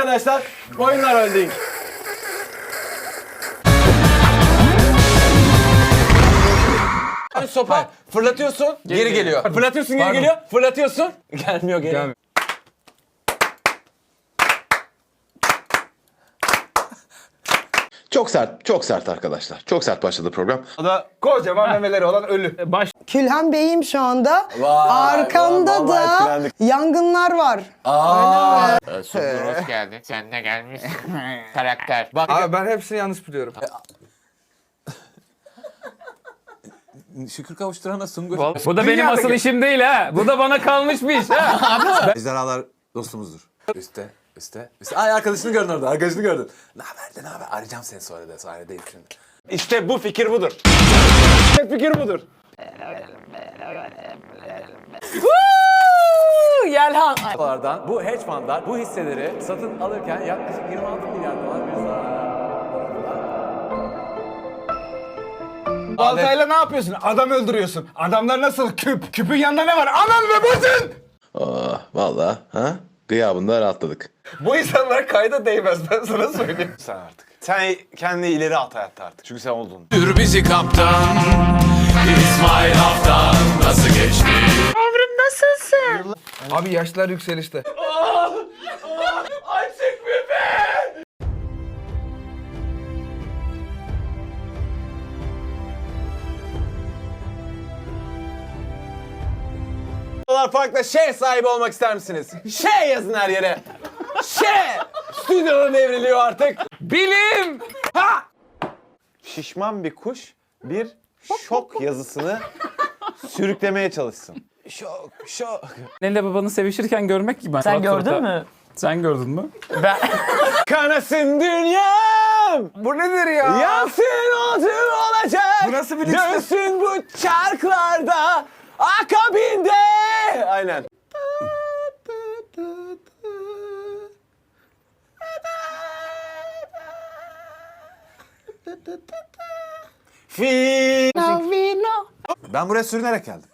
Arkadaşlar Oyunlar Holding. Sopa fırlatıyorsun geri, geliyor. Fırlatıyorsun geri Pardon. geliyor. Fırlatıyorsun gelmiyor geri. Gelmiyor. Çok sert, çok sert arkadaşlar. Çok sert başladı program. O da Kocaman memeleri olan ölü. Baş Külhan Bey'im şu anda. Vay, Arkamda vallahi da etkilendik. yangınlar var. Sungur hoş geldin. Sen de gelmiş. Karakter. bak Abi ben hepsini yanlış biliyorum. şükür kavuşturana sungur. Bu da benim asıl işim değil ha. Bu da bana kalmış bir iş ha. Ejderhalar dostumuzdur. Üste, üste, üste. Ay arkadaşını gördün orada, arkadaşını gördün. Ne haber de ne haber? Arayacağım seni sonra de, sahnedeyim şimdi. İşte bu fikir budur. İşte fikir budur. Yelhan. Bu hedge fundlar bu hisseleri satın alırken yaklaşık 26 milyar dolar bir zarar. Baltayla ne yapıyorsun? Adam öldürüyorsun. Adamlar nasıl küp? Küpün yanında ne var? Anan ve bacın! Aa, vallahi ha? Gıyabında rahatladık. Bu insanlar kayda değmez ben sana söyleyeyim. Sen artık. Sen kendini ileri at hayatta artık. Çünkü sen oldun. Dur bizi kaptan İsmail Haftan nasıl geçti? Abi yaşlar yükselişte. Dolar Park'ta şey sahibi olmak ister misiniz? Şey yazın her yere. Şey! Stüdyoda devriliyor artık. Bilim. Şişman bir kuş bir şok yazısını sürüklemeye çalışsın. Şok, şok. Annenle babanı sevişirken görmek gibi. Sen gördün mü? Sen gördün mü? Kanasın dünyam! Bu nedir ya? Yansın odur olacak. Bu nasıl bir liste? Dönsün bu çarklarda Fi. Ben buraya sürünerek geldim.